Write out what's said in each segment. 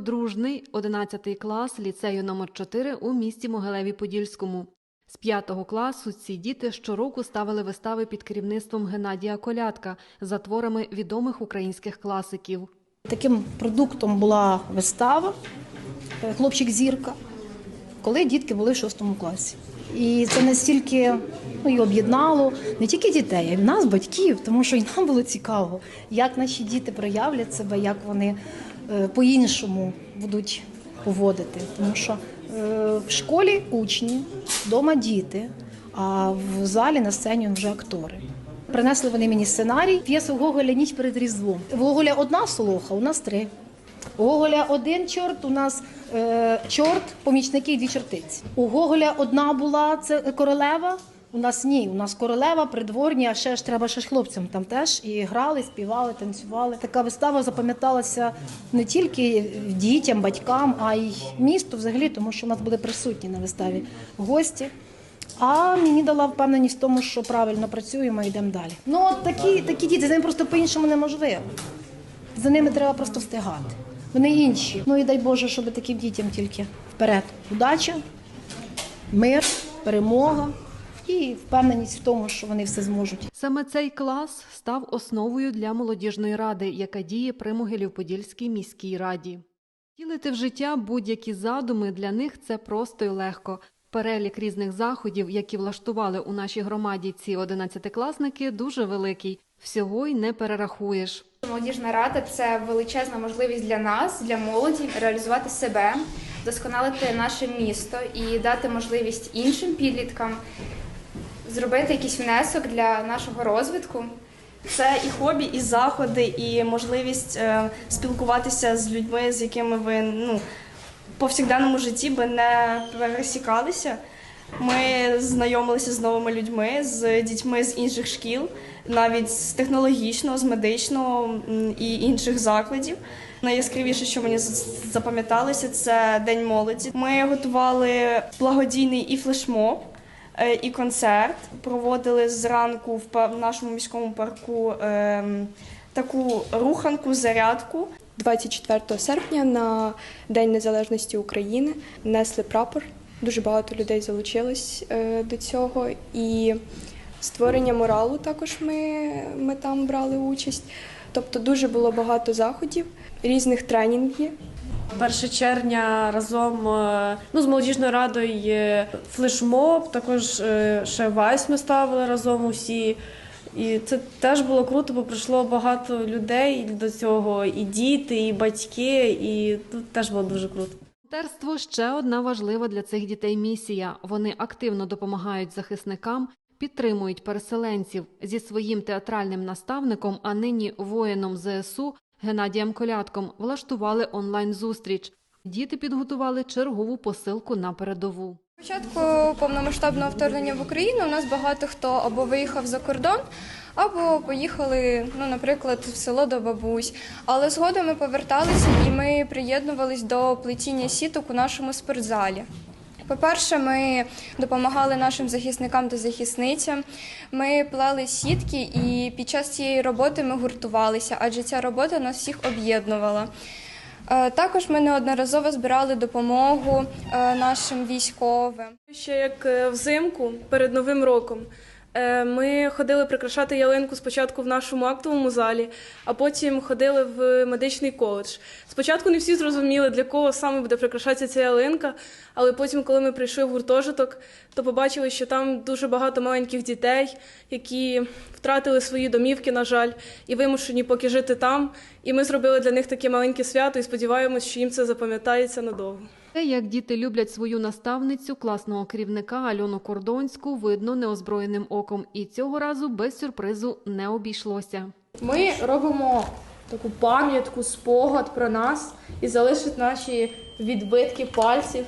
Дружний 11 клас ліцею номер 4 у місті Могилеві Подільському. З 5 класу ці діти щороку ставили вистави під керівництвом Геннадія Колядка за творами відомих українських класиків. Таким продуктом була вистава е, Хлопчик зірка, коли дітки були в шостому класі. І це настільки ну, і об'єднало не тільки дітей, а й нас, батьків, тому що і нам було цікаво, як наші діти проявлять себе, як вони по-іншому будуть поводити. Тому що е, в школі учні, вдома діти, а в залі на сцені вже актори. Принесли вони мені сценарій п'єсу Гоголя ніч перед Різдвом. В Гоголя одна солоха, у нас три. У Гоголя один чорт, у нас е, чорт, помічники і дві чортиці. У Гоголя одна була це королева. У нас ні, у нас королева, придворні, а ще ж треба ще ж хлопцям там теж і грали, співали, танцювали. Така вистава запам'яталася не тільки дітям, батькам, а й місту взагалі, тому що у нас були присутні на виставі гості. А мені дала впевненість в тому, що правильно працюємо і йдемо далі. Ну, от такі, такі діти, з ними просто по-іншому неможливо. За ними треба просто встигати. Вони інші. Ну і дай Боже, щоб таким дітям тільки вперед. Удача, мир, перемога і впевненість в тому, що вони все зможуть. Саме цей клас став основою для молодіжної ради, яка діє при Могилів-Подільській міській раді. Втілити в життя будь-які задуми для них це просто й легко. Перелік різних заходів, які влаштували у нашій громаді ці одинадцятикласники, дуже великий. Всього й не перерахуєш. Молодіжна рада це величезна можливість для нас, для молоді, реалізувати себе, вдосконалити наше місто і дати можливість іншим підліткам зробити якийсь внесок для нашого розвитку. Це і хобі, і заходи, і можливість е, спілкуватися з людьми, з якими ви ну, в повсякденному житті би не пересікалися. Ми знайомилися з новими людьми, з дітьми з інших шкіл, навіть з технологічного, з медичного і інших закладів. Найяскравіше, що мені запам'яталося, це День молоді. Ми готували благодійний і флешмоб. Е, і концерт. Проводили зранку в нашому міському парку ем, таку руханку, зарядку. 24 серпня на День Незалежності України несли прапор. Дуже багато людей залучилось е, до цього. І створення моралу також ми, ми там брали участь. Тобто дуже було багато заходів, різних тренінгів. 1 червня разом е, ну, з молодіжною радою флешмоб, також е, ще вайс ми ставили разом усі. І це теж було круто, бо прийшло багато людей до цього, і діти, і батьки, і тут теж було дуже круто. Волонтерство ще одна важлива для цих дітей місія. Вони активно допомагають захисникам, підтримують переселенців зі своїм театральним наставником, а нині воїном ЗСУ Геннадієм Колядком влаштували онлайн-зустріч. Діти підготували чергову посилку на передову. Початку повномасштабного вторгнення в Україну у нас багато хто або виїхав за кордон, або поїхали, ну, наприклад, в село до бабусь. Але згодом ми поверталися і ми приєднувались до плетіння сіток у нашому спортзалі. По-перше, ми допомагали нашим захисникам та захисницям. Ми плели сітки, і під час цієї роботи ми гуртувалися, адже ця робота нас всіх об'єднувала. Е, Також ми неодноразово збирали допомогу е, нашим військовим. Ще як е, взимку перед Новим роком. Е, Ми ходили прикрашати ялинку спочатку в нашому актовому залі, а потім ходили в медичний коледж. Спочатку не всі зрозуміли, для кого саме буде прикрашатися ця ялинка, але потім, коли ми прийшли в гуртожиток, то побачили, що там дуже багато маленьких дітей, які втратили свої домівки, на жаль, і вимушені поки жити там. І ми зробили для них таке маленьке свято і сподіваємось, що їм це запам'ятається надовго. Те, як діти люблять свою наставницю, класного керівника Альону Кордонську, видно неозброєним оком. І цього разу без сюрпризу не обійшлося. Ми робимо таку пам'ятку, спогад про нас і залишить наші відбитки пальців,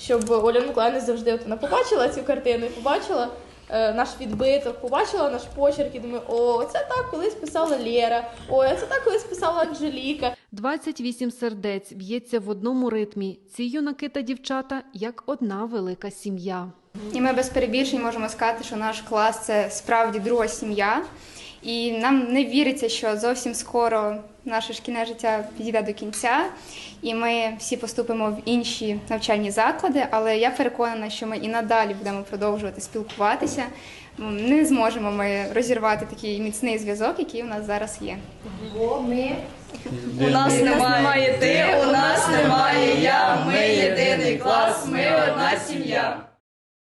щоб Оля Миколаївна завжди от вона побачила цю картину і побачила наш відбиток, побачила наш почерк і думаю, о, це так колись писала Лєра, о, це так колись писала Анжеліка. 28 сердець б'ється в одному ритмі. Ці юнаки та дівчата як одна велика сім'я. І ми без перебільшень можемо сказати, що наш клас це справді друга сім'я. І нам не віриться, що зовсім скоро наше шкільне життя підійде до кінця, і ми всі поступимо в інші навчальні заклади. Але я переконана, що ми і надалі будемо продовжувати спілкуватися. Не зможемо ми розірвати такий міцний зв'язок, який у нас зараз є. Бо ми У нас немає ти, у нас немає я. Ми єдиний клас, ми одна сім'я.